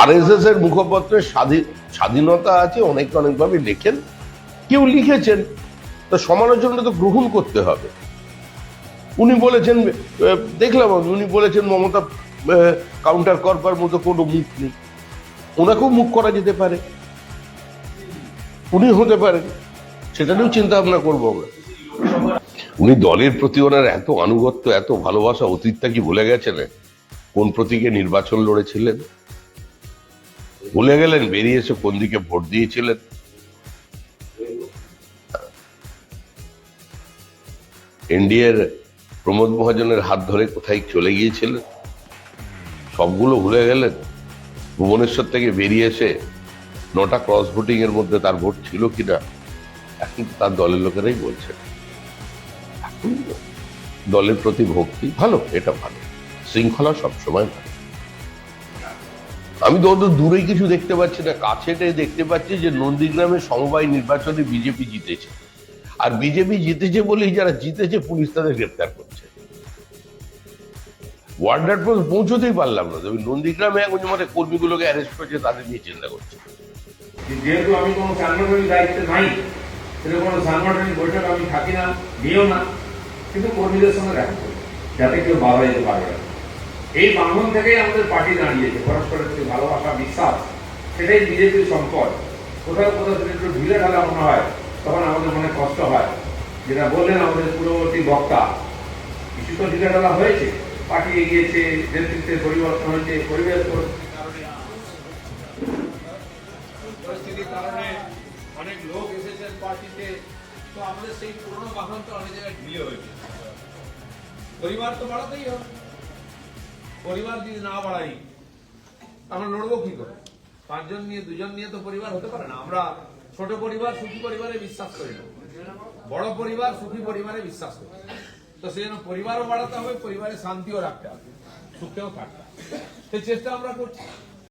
আর S S এর মুখপত্রের স্বাধীন স্বাধীনতা আছে, অনেক অনেকভাবে লেখেন। কেউ লিখেছেন, তো সমালোচনা তো গ্রহণ করতে হবে। উনি বলেছেন দেখলাম, উনি বলেছেন মমতা কাউন্টার করবার মতো কোনো মুখ নেই। ওনাকেও মুখ করা যেতে পারে। উনি হতে পারেন। সেটা নিয়েও চিন্তা ভাবনা করব আমরা। উনি দলের প্রতি ওনার এত আনুগত্য, এত ভালোবাসা, অতীতটা কি ভুলে গেছেন? কোন প্রতীকে নির্বাচন লড়েছিলেন? ভুলে গেলেন, বেরিয়ে এসে কোন দিকে ভোট দিয়েছিলেন? এনডিএর প্রমোদ মহাজনের হাত ধরে কোথায় চলে গিয়েছিলেন? সবগুলো ভুলে গেলেন? ভুবনেশ্বর থেকে বেরিয়ে এসে নটা ক্রস ভোটিং এর মধ্যে তার ভোট ছিল কিনা, এখন তার দলের লোকেরাই বলছে। দলের প্রতি ভক্তি ভালো, এটা ভালো। শৃঙ্খলা সবসময় ভালো। আমি তো অত দূরে কিছু দেখতে পাচ্ছি না, কাছেটাই দেখতে পাচ্ছি যে নন্দীগ্রামে সমবায় নির্বাচনে বিজেপি জিতেছে। আর বিজেপি জিতেছে বলেই যারা জিতেছে, পুলিশ তাদের গ্রেপ্তার করছে। ওয়ার্ডার পর্যন্ত পৌঁছতেই পারলাম না। তবে নন্দীগ্রামে এখন আমাদের কর্মীগুলোকে অ্যারেস্ট করেছে, তাদের নিয়ে চিন্তা করছে। যেহেতু আমি কোনো সাংগঠনিক দায়িত্বে নাই সেটা কোনো সাংগঠনিক বৈঠক আমি থাকি না, দিও না। কিন্তু কর্মীদের সঙ্গে দেখা করি যাতে কেউ বাধা যেতে পারবে না এই বান্ধন থেকেই আমাদের পার্টি দাঁড়িয়েছে। পরস্পরের প্রতি ভালোবাসা, বিশ্বাস, সেটাই বিজেপির সম্পদ কোথাও কোথাও সেটা একটু ঢিলে ঢালা মনে হয়, তখন আমাদের মনে কষ্ট হয়। যেটা বললেন আমাদের পূর্ববর্তী বক্তা, কিছু তো ঢিলে ঢালা হয়েছে। পার্টি এগিয়েছে, নেতৃত্বের পরিবর্তন হয়েছে, পরিবেশ পরিস্থিতির কারণে অনেক লোক পার্টিতে। তো আমাদের সেই পুরনো বাহনটা অনেক জায়গায় ঢিলে হয়েছে। পরিবার তো বাড়াতেই হবে। পরিবার যদি না বাড়াই, আমরা লড়বো কি করে? পাঁচজন নিয়ে, দুজন নিয়ে তো পরিবার হতে পারে না। আমরা ছোট পরিবার, সুখী পরিবারে বিশ্বাস করি না। বড় পরিবার, সুখী পরিবারে বিশ্বাস করি তো সেই জন্য পরিবারও বাড়াতে হবে, পরিবারে শান্তিও রাখতে হবে, সুখেও থাকতে সেই চেষ্টা আমরা করছি।